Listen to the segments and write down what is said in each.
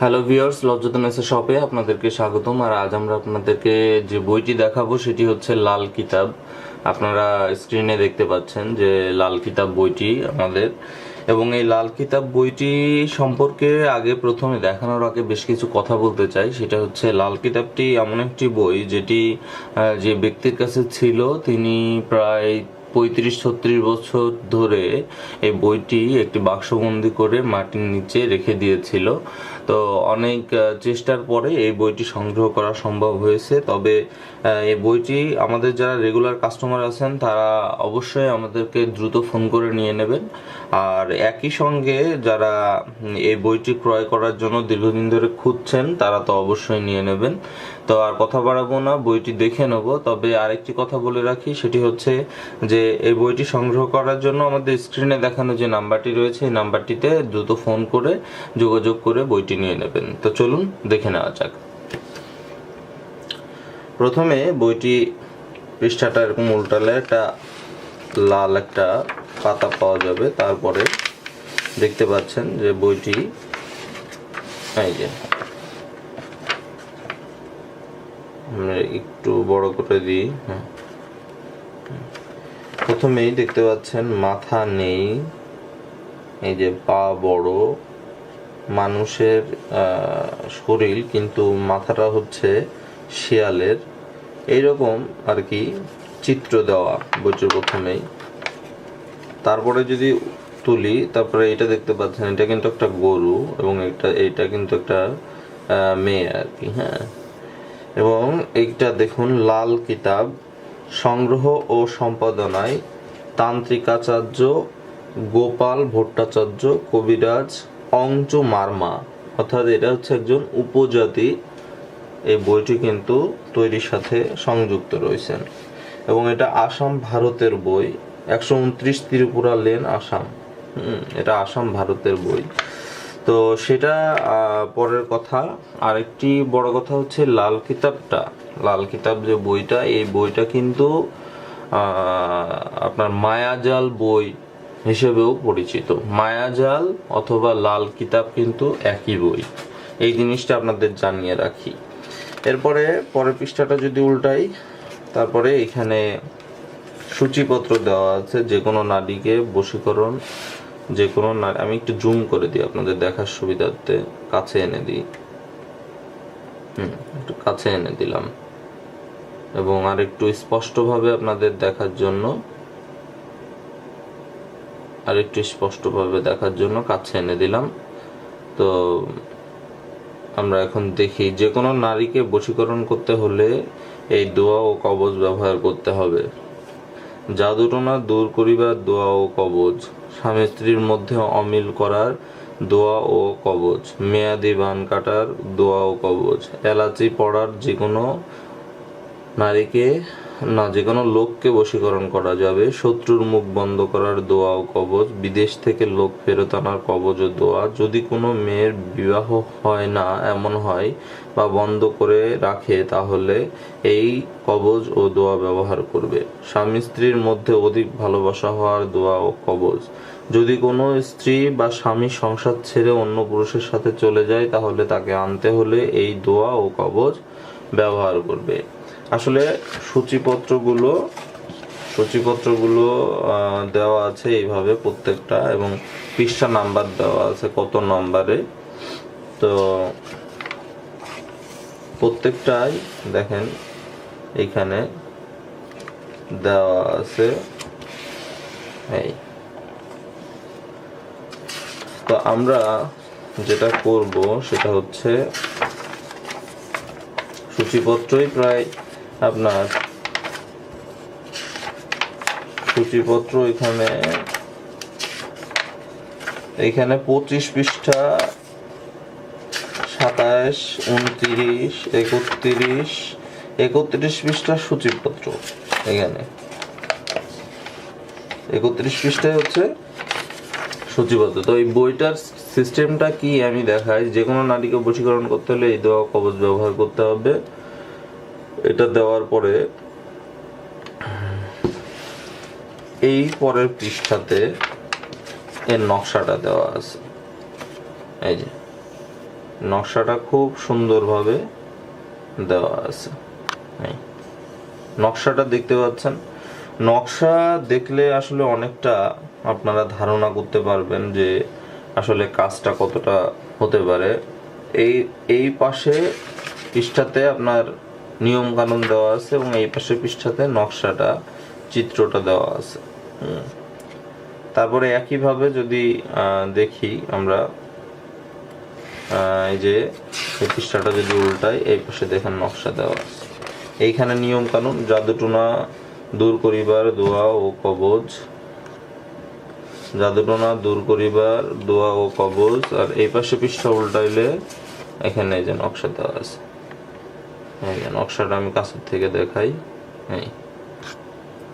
Hello viewers লজ্জতন এসে শপে আপনাদেরকে স্বাগতম। আর আজ আমরা আপনাদেরকে যে বইটি দেখাবো, সেটি হচ্ছে লাল কিতাব। আপনারা স্ক্রিনে দেখতে পাচ্ছেন যে লাল কিতাব বইটি আমাদের। এবং এই লাল কিতাব বইটি সম্পর্কে আগে প্রথমে দেখানোর আগে বেশ কিছু কথা বলতে চাই। সেটা হচ্ছে, লাল কিতাবটি এমন একটি বই যেটি যে ব্যক্তির কাছে ছিল, তিনি প্রায় পঁয়ত্রিশ ছত্রিশ বছর ধরে এই বইটি একটি বাক্সবন্দি করে মাটির নিচে রেখে দিয়েছিল। তো অনেক চেষ্টার পরে এই বইটি সংগ্রহ করা সম্ভব হয়েছে। তবে এই বইটি আমাদের যারা রেগুলার কাস্টমার আছেন, তারা অবশ্যই আমাদেরকে দ্রুত ফোন করে নিয়ে নেবেন। আর একই সঙ্গে যারা এই বইটি ক্রয় করার জন্য দীর্ঘদিন ধরে খুঁজছেন, তারা তো অবশ্যই নিয়ে নেবেন। তো আর কথা বাড়াবো না, বইটি দেখে নেব। তবে আরেকটি কথা বলে রাখি, সেটি হচ্ছে যে এই বইটি সংগ্রহ করার জন্য আমাদের স্ক্রিনে দেখানো যে নাম্বারটি রয়েছে, এই নাম্বারটিতে দ্রুত ফোন করে যোগাযোগ করে বইটি নিয়ে নেবেন। তো চলুন, দেখে নেওয়া যাক। প্রথমে বইটি পৃষ্ঠাটা এরকম উল্টালে একটা লাল একটা পাতা পাওয়া যাবে। তারপরে দেখতে পাচ্ছেন যে বইটি, এই যে আমরা একটু বড় করে দিই হ্যাঁ। প্রথমেই দেখতে পাচ্ছেন মাথা নেই, এই যে পা বড়, মানুষের শরীর কিন্তু মাথাটা হচ্ছে শিয়ালের। এইরকম আর কি চিত্র দেওয়া বইটির প্রথমেই। তারপরে যদি তুলি, তারপরে এটা দেখতে পাচ্ছেন, এটা কিন্তু একটা গরু এবং এটা এটা কিন্তু একটা মেয়ে আর কি হ্যাঁ। এবং এইটা দেখুন, লাল কিতাব, সংগ্রহ ও সম্পাদনায় তান্ত্রিকাচার্য গোপাল ভট্টাচার্য, কবিরাজ অংচু মার্মা। অর্থাৎ এটা হচ্ছে একজন উপজাতি। এই বইটি কিন্তু তৈরির সাথে সংযুক্ত রয়েছেন। এবং এটা আসাম ভারতের বই। একশো উনত্রিশ ত্রিপুরা লেন আসাম। এটা আসাম ভারতের বই। তো সেটা পরের কথা। আরেকটি বড় কথা হচ্ছে লাল কিতাবটা। লাল কিতাব যে বইটা, এই বইটা কিন্তু আপনার মায়াজাল বই হিসেবেও পরিচিত। মায়াজাল অথবা লাল কিতাব কিন্তু একই বই। এই জিনিসটা আপনাদের জানিয়ে রাখি। এরপরে পরের পৃষ্ঠাটা যদি উল্টাই, তারপরে এখানে সূচিপত্র দেওয়া আছে। যে কোনো নারীকে বশীকরণ যে কোনো নারী আমি একটু জুম করে দিই আপনাদের দেখার সুবিধার্থে, কাছে এনে দিই। হুম, একটু কাছে এনে দিলাম। এবং আর একটু স্পষ্টভাবে আপনাদের দেখার জন্য আর একটু স্পষ্টভাবে দেখার জন্য কাছে এনে দিলাম। তো আমরা এখন দেখি, যে কোনো নারীকে বশীকরণ করতে হলে এই দোয়া ও কবজ ব্যবহার করতে হবে। জাদুটনা দূর করিবার দোয়া ও কবজ। স্বামী স্ত্রীর মধ্যে অমিল করার দোয়া ও কবজ মেয়াদি বান কাটার দোয়া ও কবজ এলাচি পড়ার যে কোনো নারীকে না, যে কোনো লোককে বশীকরণ করা যাবে। শত্রুর মুখ বন্ধ করার দোয়া ও কবজ বিদেশ থেকে লোক ফেরত আনার কবজ ও দোয়া। যদি কোনো মেয়ের বিবাহ হয় না, এমন হয় বা বন্ধ করে রাখে, তাহলে এই কবজ ও দোয়া ব্যবহার করবে। স্বামী স্ত্রীর মধ্যে অধিক ভালোবাসা হওয়ার দোয়া ও কবজ যদি কোনো স্ত্রী বা স্বামী সংসার ছেড়ে অন্য পুরুষের সাথে চলে যায়, তাহলে তাকে আনতে হলে এই দোয়া ও কবজ ব্যবহার করবে। আসলে সূচিপত্রগুলো সূচিপত্রগুলো দেওয়া আছে এইভাবে প্রত্যেকটা এবং পৃষ্ঠা নাম্বার দেওয়া আছে কত নম্বরে। তো প্রত্যেকটাই দেখেন এখানে দেওয়া আছে। এই। তো আমরা যেটা করব সেটা হচ্ছে সূচিপত্রই প্রায় আপনার সূচিপত্র এখানে এখানে পঁচিশ পৃষ্ঠা, সাতাশ, উনত্রিশ, একত্রিশ একত্রিশ পৃষ্ঠা সূচিপত্র এখানে। একত্রিশ পৃষ্ঠায় হচ্ছে সূচিপত্র তো এই বইটার সিস্টেমটা কি আমি দেখাই? যে কোনো নারীকে বশীকরণ করতে হলে এই দেওয়া কবজ ব্যবহার করতে হবে। এটা দেওয়ার পরে এই পরের পৃষ্ঠাতে এর নকশাটা দেওয়া আছে। এই যে, নকশাটা খুব সুন্দরভাবে দেওয়া আছে। নকশাটা দেখতে পাচ্ছেন? নকশা দেখলে আসলে অনেকটা আপনারা ধারণা করতে পারবেন যে আসলে কাজটা কতটা হতে পারে। এই এই পাশে পৃষ্ঠাতে আপনার নিয়ম কানুন দেওয়া আছে এবং এই পাশে পৃষ্ঠাতে নকশাটা, চিত্রটা দেওয়া আছে। তারপরে একইভাবে যদি দেখি আমরা এই যে, এই পৃষ্ঠাটা যদি উল্টাই, এই পাশে দেখেন নকশা দেওয়া আছে। এইখানে নিয়ম কানুন জাদুটোনা দূর করিবার দোয়া ও কবজ। জাদুটোনা দূর করিবার দোয়া ও কবজ। আর এই পাশে পৃষ্ঠা উল্টাইলে এখানে যে নকশা দেওয়া আছে। এই নকশাটা আমি কাছের থেকে দেখাই। এই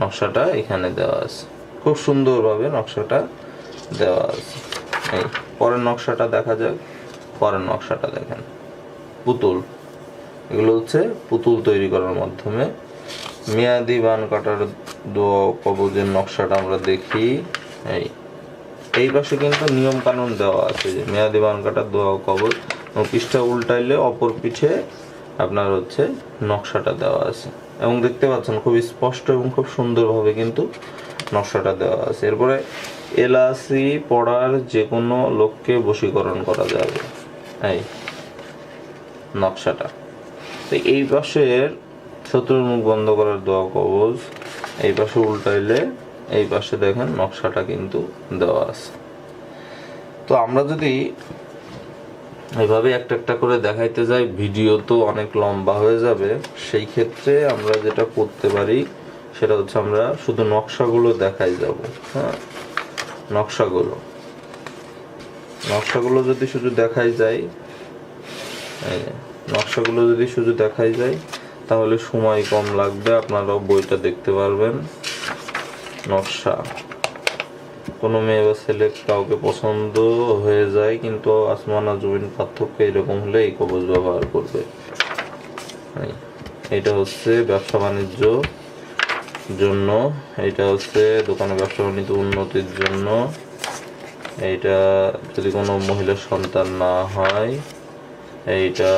নকশাটা এখানে দেওয়া আছে। খুব সুন্দরভাবে নকশাটা দেওয়া আছে। এই পরের নকশাটা দেখা যাক। পরের নকশাটা দেখেন। পুতুল। এগুলো হচ্ছে পুতুল তৈরি করার মাধ্যমে। মেয়াদি বান কাটার দোয়া কবজের নকশাটা আমরা দেখি। এই এই পাশে কিন্তু নিয়ম কানুন দেওয়া আছে যে মেয়াদি বান কাটার দোয়া কবজ। পৃষ্ঠা উল্টাইলে অপর পিঠে আপনার হচ্ছে নকশাটা দেওয়া আছে। এবং দেখতে পাচ্ছেন খুব স্পষ্ট এবং খুব সুন্দরভাবে কিন্তু নকশাটা দেওয়া আছে। এরপরে এলাসি পড়ার যে কোনো লোককে বশীকরণ করা যাবে। এই নকশাটা। তো এই পাশের শত্রুর মুখ বন্ধ করার দোয়া কবজ, এই পাশে উল্টাইলে এই পাশে দেখেন নকশাটা কিন্তু দেওয়া আছে। তো আমরা যদি এভাবে একটা একটা করে দেখাইতে যাই, ভিডিও তো অনেক লম্বা হয়ে যাবে। সেই ক্ষেত্রে আমরা যেটা করতে পারি, সেটা হচ্ছে আমরা শুধু নকশাগুলো দেখাই যাব হ্যাঁ? নকশাগুলো। নকশাগুলো যদি শুধু দেখাই যায় নকশাগুলো যদি শুধু দেখাই যায় তাহলে সময় কম লাগবে, আপনারাও বইটা দেখতে পারবেন। নকশা। কোনো মেয়ে বা ছেলে কাউকে পছন্দ হয়ে যায়, কিন্তু আসমান আর জমিন পার্থক্য এরকম হলে এই কবজ ব্যবহার করবে। এটা হচ্ছে ব্যবসা বাণিজ্য জন্য, এটা হচ্ছে দোকানে ব্যবসা বাণিজ্য উন্নতির জন্য। এইটা যদি কোনো মহিলার সন্তান না হয়, এইটা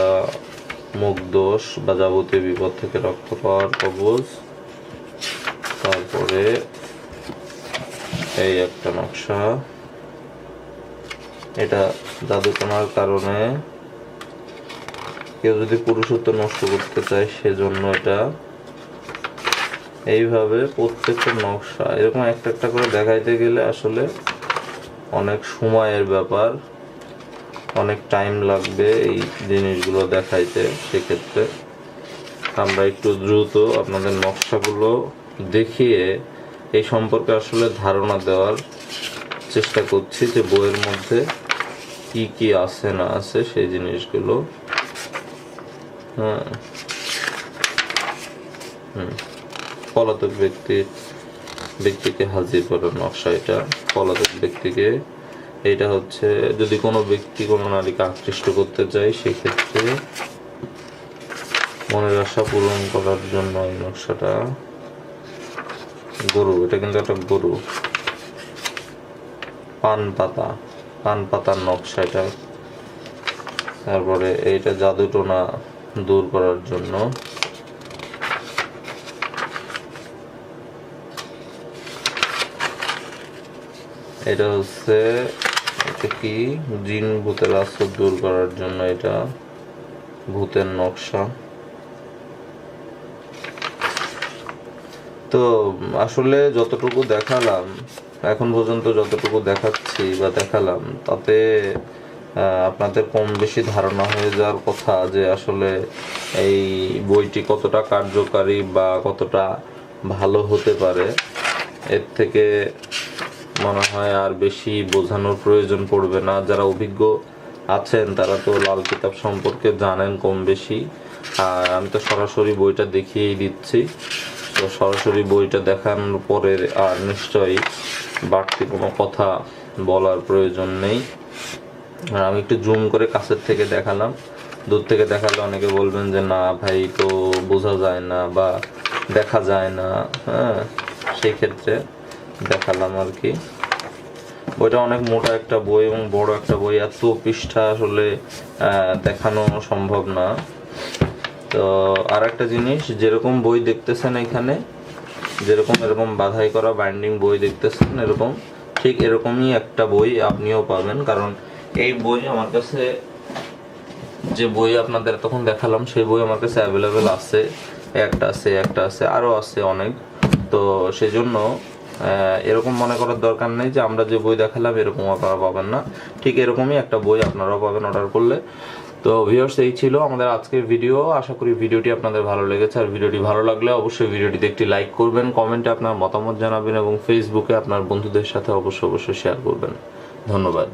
মুখ দোষ বা যাবতীয় বিপদ থেকে রক্ষা পাওয়ার কবজ। তারপরে এই একটা নকশা। এটা জাদুটনার কারণে কেউ যদি পুরুষত্ব নষ্ট করতে চায়, সেজন্য এটা। এইভাবে প্রত্যেকটা নকশা, এরকম একটা একটা করে দেখাইতে গেলে আসলে অনেক সময়ের ব্যাপার, অনেক টাইম লাগবে এই জিনিসগুলো দেখাইতে সেক্ষেত্রে। আমরা একটু দ্রুত আপনাদের নকশাগুলো দেখিয়ে এই সম্পর্কে আসলে ধারণা দেওয়ার চেষ্টা করছি যে বইয়ের মধ্যে কি কি আছে না আছে সেই জিনিসগুলো। হ্যাঁ। পলাতক ব্যক্তির ব্যক্তিকে হাজির করার নকশা এটা। পলাতক ব্যক্তিকে এটা হচ্ছে যদি কোনো ব্যক্তি কোনো নারীকে আকৃষ্ট করতে চায়, সেক্ষেত্রে মনের আশা পূরণ করার জন্য এই নকশাটা গরু, এটা কিন্তু একটা গরু। পান পাতা, পান পাতার নকশা এটা। তারপরে এইটা জাদুটোনা দূর করার জন্য। এটা হচ্ছে কি? জিন ভূতের আশ্রয় দূর করার জন্য এটা ভূতের নকশা। তো আসলে যতটুকু দেখালাম, এখন পর্যন্ত যতটুকু দেখাচ্ছি বা দেখালাম, তাতে আপনাদের কম বেশি ধারণা হয়ে যাওয়ার কথা যে আসলে এই বইটি কতটা কার্যকারী বা কতটা ভালো হতে পারে। এর থেকে মনে হয় আর বেশি বোঝানোর প্রয়োজন পড়বে না। যারা অভিজ্ঞ আছেন, তারা তো লাল কিতাব সম্পর্কে জানেন কম বেশি। আর আমি তো সরাসরি বইটা দেখিয়েই দিচ্ছি। তো সরাসরি বইটা দেখানোর পরে আর নিশ্চয়ই বাড়তি কোনো কথা বলার প্রয়োজন নেই। আর আমি একটু জুম করে কাছের থেকে দেখালাম। দূর থেকে দেখালে অনেকে বলবেন যে, না ভাই, তো বোঝা যায় না বা দেখা যায় না। হ্যাঁ সেই ক্ষেত্রে দেখালাম আর কি। বইটা অনেক মোটা একটা বই এবং বড় একটা বই। এত পৃষ্ঠা আসলে দেখানো সম্ভব না। তো আর একটা জিনিস, যেরকম বই দেখতেছেন এখানে, যেরকম এরকম বাধাই করা বাইন্ডিং বই দেখতেছেন, এরকম, ঠিক এরকমই একটা বই আপনিও পাবেন। কারণ এই বই আমার কাছে, যে বই আপনাদের তখন দেখালাম, সেই বই আমার কাছে অ্যাভেলেবেল আছে, একটা আছে একটা আছে, আরও আছে অনেক। তো সেজন্য এরকম মনে করার দরকার নেই যে আমরা যে বই দেখালাম, এরকম আপনারা পাবেন না। ঠিক এরকমই একটা বই আপনারাও পাবেন অর্ডার করলে। তো ভিউয়ার্স এই ছিল আমাদের আজকের ভিডিও আশা করি ভিডিওটি আপনাদের ভালো লেগেছে। আর ভিডিওটি ভালো লাগলে অবশ্যই ভিডিওটিতে একটি লাইক করবেন কমেন্টে আপনার মতামত জানাবেন এবং ফেসবুকে আপনার বন্ধুদের সাথে অবশ্যই অবশ্যই শেয়ার করবেন। ধন্যবাদ।